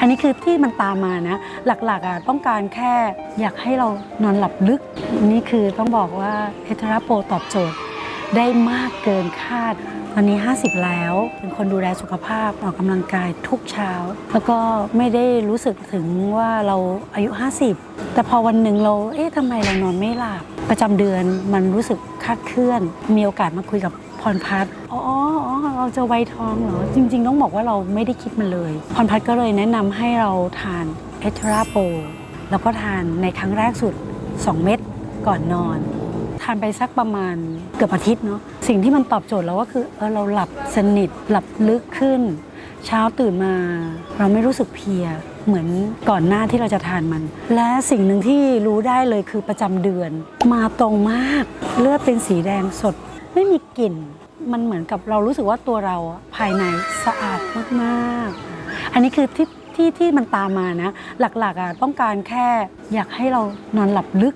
อันนี้คือที่มันตามมานะ หลักๆอะต้องการแค่อยากให้เรานอนหลับลึก นี่คือต้องบอกว่าเอทราโปตอบโจทย์ได้มากเกินคาดตอนนี้ 50 แล้ว เป็นคนดูแลสุขภาพออกกำลังกายทุกเช้า แล้วก็ไม่ได้รู้สึกถึงว่าเราอายุ 50 แต่พอวันหนึ่งเรา เอ๊ะทำไมเรานอนไม่หลับ ประจำเดือนมันรู้สึกคลาดเคลื่อน มีโอกาสมาคุยกับพรพัฒน์อ๋อ เราจะไวทองเหรอ จริง ๆ ต้องบอกว่าเราไม่ได้คิดมันเลยพรพัฒน์ก็เลยแนะนำให้เราทานเอทราโปแล้วก็ทานในครั้งแรกสุด 2 เม็ดก่อนนอน ทานไปสักประมาณเกือบอาทิตย์เนาะสิ่งที่มันตอบโจทย์เราก็คือเออเราหลับสนิทหลับลึกขึ้น เช้าตื่นมา เราไม่รู้สึกเพลียเหมือนก่อนหน้าที่เราจะทานมัน และสิ่งหนึ่งที่รู้ได้เลยคือประจำเดือน มาตรงมาก เลือดเป็นสีแดงสด ไม่มีกลิ่น มันเหมือนกับเรารู้สึกว่าตัวเราภายในสะอาดมากๆ อันนี้คือที่ที่ที่มันตามมานะ หลักๆอะต้องการแค่อยากให้เรานอนหลับลึก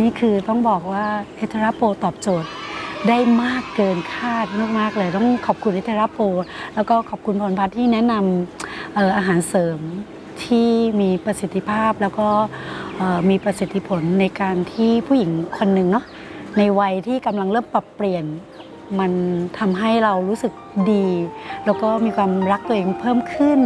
นี่คือต้องบอกว่าเอทราโปตอบโจทย์ได้มากเกินคาดมากๆเลย ต้องขอบคุณเอทราโป แล้วก็ขอบคุณพรพัฒน์ที่แนะนำอออาหารเสริมที่มีประสิทธิภาพแล้วก็มีประสิทธิผลในการที่ผู้หญิงคนหนึ่งเนาะในวัยที่กำลังเริ่มปรับเปลี่ยน มันทำให้เรารู้สึกดี แล้วก็มีความรักตัวเองเพิ่มขึ้น